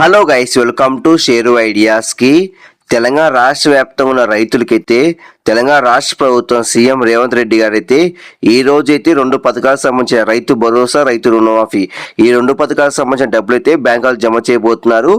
Hello guys welcome to Sheru ఐడియాస్కి Telangana రాష్ట్ర వ్యాప్తంగా ఉన్న రైతులకైతే తెలంగాణ రాష్ట్ర ప్రభుత్వం సీఎం రేవంత్ రెడ్డి గారైతే ఈ రోజైతే రెండు పథకాలకు సంబంధించిన రైతు భరోసా రైతు రుణమాఫీ. ఈ రెండు పథకాలకు సంబంధించిన డబ్బులు అయితే బ్యాంకులు జమ చేయబోతున్నారు.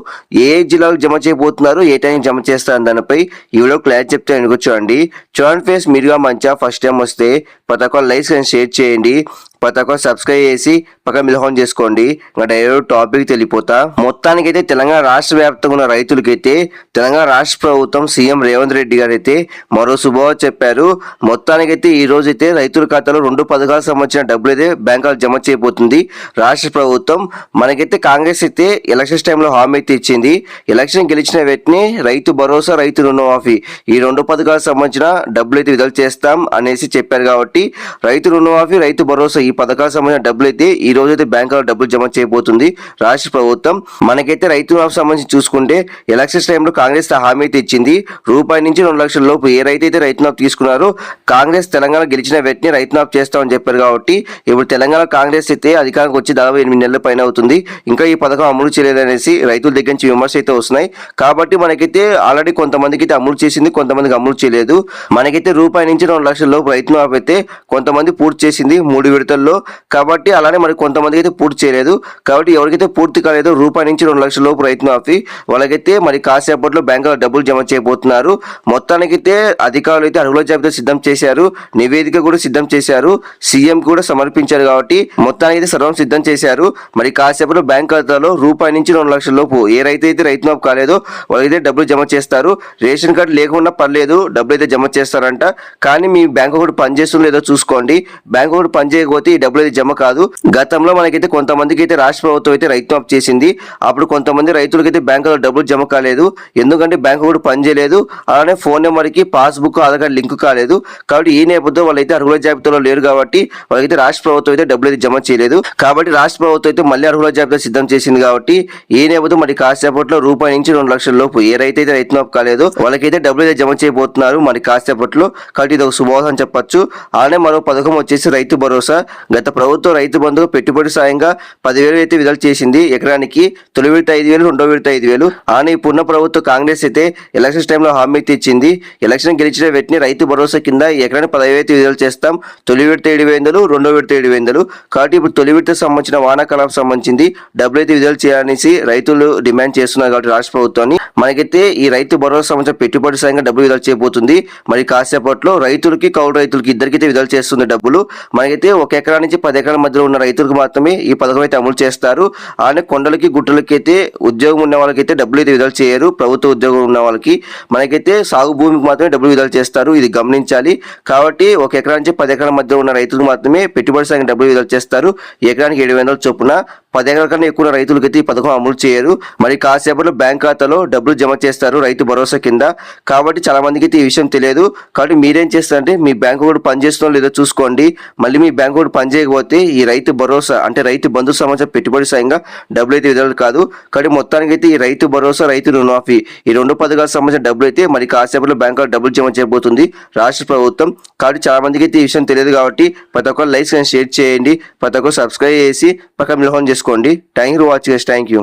ఏ జిల్లాలకు జమ చేయబోతున్నారు ఏ టైం జమ చేస్తారు దానిపై ఈ క్లారిటీ చెప్తే ఎందుకు చూడండి. చూడండి ఫేస్ మీరుగా మంచిగా ఫస్ట్ టైం వస్తే ప్రతి ఒక్క లైక్స్ షేర్ చేయండి. ప్రతి ఒక్క సబ్స్క్రైబ్ చేసి పక్కన మిలహోన్ చేసుకోండి. ఇంకా డైరెక్ట్ టాపిక్ తెలిపోతా. మొత్తానికైతే తెలంగాణ రాష్ట్ర వ్యాప్తంగా ఉన్న రైతులకైతే తెలంగాణ రాష్ట్ర ప్రభుత్వం సీఎం రేవంత్ రెడ్డి గారు అయితే మరో శుభవార్త చెప్పారు. మొత్తానికైతే ఈ రోజు అయితే రైతుల ఖాతాలో రెండు పథకాలకు సంబంధించిన డబ్బులు అయితే బ్యాంకులు జమ చేయబోతుంది. రాష్ట్ర ప్రభుత్వం మనకైతే కాంగ్రెస్ అయితే ఎలక్షన్స్ టైంలో హామీ అయితే ఇచ్చింది. ఎలక్షన్ గెలిచిన వెంటనే రైతు భరోసా రైతు రుణమాఫీ ఈ రెండు పథకాలకు సంబంధించిన డబ్బులు అయితే విడుదల చేస్తాం అనేసి చెప్పారు కాబట్టి రైతు రుణమాఫీ రైతు భరోసా ఈ పథకాలకు సంబంధించిన డబ్బులు అయితే ఈ రోజు అయితే బ్యాంకులో డబ్బులు జమ చేయబోతుంది. రాష్ట్ర ప్రభుత్వం మనకైతే రైతు సంబంధించి చూసుకుంటే ఎలక్షన్స్ టైంలో కాంగ్రెస్ హామీ అయితే ఇచ్చింది. రూపాయి నుంచి రెండు లక్షల లోపు ఏ రైతు అయితే రైతు రుణమాఫీ తీసుకున్నారో కాంగ్రెస్ తెలంగాణ గెలిచిన వ్యక్తిని రైతు నాపు చేస్తామని చెప్పారు కాబట్టి ఇప్పుడు తెలంగాణ కాంగ్రెస్ అయితే అధికారికి వచ్చి దాదాపు ఎనిమిది నెలల పైన అవుతుంది. ఇంకా ఈ పథకం అమలు చేయలేదనేసి రైతుల దగ్గర నుంచి విమర్శ అయితే వస్తున్నాయి. కాబట్టి మనకైతే ఆల్రెడీ కొంతమందికి అయితే అమలు చేసింది కొంతమందికి అమలు చేయలేదు. మనకైతే రూపాయి నుంచి రెండు లక్షల లోపు రైతు అయితే కొంతమంది పూర్తి చేసింది. మూడు విడతలు విడతల్లో కాబట్టి అలానే మరి కొంతమందికి అయితే పూర్తి చేయలేదు. కాబట్టి ఎవరికైతే పూర్తి కాలేదో రూపాయి నుంచి రెండు లక్షల లోపు రైతు మాఫీ. వాళ్ళకైతే మరి కాసేపట్లో బ్యాంకులో డబ్బులు జమ చేయబోతున్నారు. మొత్తానికైతే అధికారులు అయితే అర్హుల జాబితా సిద్ధం చేశారు. నివేదిక కూడా సిద్ధం చేశారు. సీఎం కూడా సమర్పించారు కాబట్టి మొత్తానికి అయితే సర్వం సిద్ధం చేశారు. మరి కాసేపట్లో బ్యాంక్ ఖాతాలో రూపాయి నుంచి రెండు లక్షల లోపు ఏ రైతు అయితే రైతు మాఫీ కాలేదో వాళ్ళైతే డబ్బులు జమ చేస్తారు. రేషన్ కార్డు లేకుండా పర్లేదు డబ్బులు అయితే జమ చేస్తారంట. కానీ మీ బ్యాంక్ ఒకటి పనిచేస్తుందో లేదో చూసుకోండి. బ్యాంక్ ఒకటి పనిచేయకపోతే ఈ డబ్బులు అయితే జమ కాదు. గతంలో మనకైతే కొంతమందికి అయితే రాష్ట్ర ప్రభుత్వం అయితే రైతు మాఫ్ చేసింది. అప్పుడు కొంతమంది రైతులకైతే బ్యాంకులో డబ్బులు జమ కాలేదు. ఎందుకంటే బ్యాంకు కూడా పనిచేయలేదు అలానే ఫోన్ నెంబర్కి పాస్బుక్ ఆధార్ కార్డు లింక్ కాలేదు. కాబట్టి ఈ నేపథ్యంలో వాళ్ళైతే అర్హుల జాబితాలో లేరు కాబట్టి వాళ్ళకైతే రాష్ట్ర ప్రభుత్వం అయితే డబ్బులు అయితే జమ చేయలేదు. కాబట్టి రాష్ట్ర ప్రభుత్వం అయితే మళ్ళీ అర్హుల జాబితా సిద్ధం చేసింది కాబట్టి ఈ నేపథ్యం మరి కాసేపట్లో రూపాయి నుంచి రెండు లక్షల లోపు ఏ రైతు అయితే రైతు మాఫ్ కాలేదో వాళ్ళకైతే డబ్బులు అయితే జమ చేయబోతున్నారు మరి కాసేపట్లో కాబట్టి ఇది ఒక శుభవార్త చెప్పొచ్చు. అలానే మరో పథకం వచ్చేసి రైతు భరోసా. గత ప్రభుత్వం రైతు బంధువు పెట్టుబడి సాయంగా పదివేలు అయితే విడుదల చేసింది. ఎకరానికి తొలి విడత ఐదు వేలు రెండో విడత ఐదు వేలు. కానీ ఇప్పుడున్న ప్రభుత్వం కాంగ్రెస్ అయితే ఎలక్షన్స్ టైంలో హామీ తెచ్చింది. ఇచ్చింది ఎలక్షన్ గెలిచిన వ్యక్తిని రైతు భరోసా కింద ఎకరానికి పదివేలు అయితే విడుదల చేస్తాం. తొలి విడత ఏడు వేలు రెండో విడత ఏడు వేలు. కాబట్టి ఇప్పుడు తొలి విడత సంబంధించిన వానాకాలం సంబంధించింది. డబ్బులు అయితే విడుదల చేయాలనేసి రైతులు డిమాండ్ చేస్తున్నారు కాబట్టి రాష్ట్ర ప్రభుత్వాన్ని. మనకైతే ఈ రైతు భరోసా సంబంధించిన పెట్టుబడి సాయంగా డబ్బులు విడుదల చేయబోతుంది. మరి కాసేపట్లో రైతులకి కౌలు రైతులకి ఇద్దరికైతే విడుదల చేస్తుంది డబ్బులు. మనకైతే ఒక ఎకరా నుంచి పది ఎకరాల మధ్యలో ఉన్న రైతులకు మాత్రమే ఈ పథకం అయితే అమలు చేస్తారు. అలానే కొండలకి గుట్టలకి అయితే ఉద్యోగం ఉన్న వాళ్ళకైతే డబ్బులు అయితే విడుదల చేయరు. ప్రభుత్వ ఉద్యోగం ఉన్న వాళ్ళకి మనకైతే సాగు భూమికి మాత్రమే డబ్బులు విడుదల చేస్తారు. ఇది గమనించాలి. కాబట్టి ఒక ఎకరా నుంచి పది ఎకరాల మధ్య ఉన్న రైతులకు మాత్రమే పెట్టుబడి సంఘం డబ్బులు విడుదల చేస్తారు. ఎకరానికి ఏడు వందల చొప్పున పది ఎకరాల కన్నా ఎక్కువ ఉన్న రైతులకైతే ఈ పథకం అమలు చేయరు. మరి కాసేపట్లో బ్యాంక్ ఖాతాలో డబ్బులు జమ చేస్తారు రైతు భరోసా కింద. కాబట్టి చాలా మందికి అయితే ఈ విషయం తెలియదు. కాబట్టి మీరేం చేస్తారంటే మీ బ్యాంకు కూడా పనిచేస్తుందో లేదో చూసుకోండి. మళ్ళీ మీ బ్యాంకు కూడా పనిచేయకపోతే ఈ రైతు భరోసా అంటే రైతు బంధు సంబంధించిన పెట్టుబడి సాయంగా డబ్బులు అయితే విడుదల కాదు. కానీ మొత్తానికి అయితే ఈ రైతు భరోసా రైతు రుణమాఫీ ఈ రెండు పథకాలకు సంబంధించిన డబ్బులు అయితే మరి కాసేపట్లో బ్యాంకులో డబ్బులు జమ చేయబోతుంది. రాష్ట్ర ప్రభుత్వం. కాబట్టి చాలా మందికి అయితే ఈ విషయం తెలియదు కాబట్టి ప్రతి ఒక్కరు లైక్స్ అండ్ షేర్ చేయండి ప్రతి ఒక్కరు సబ్స్క్రైబ్ చేసి పక్కన మిలహం చేసుకోండి. Thank you watching thank you.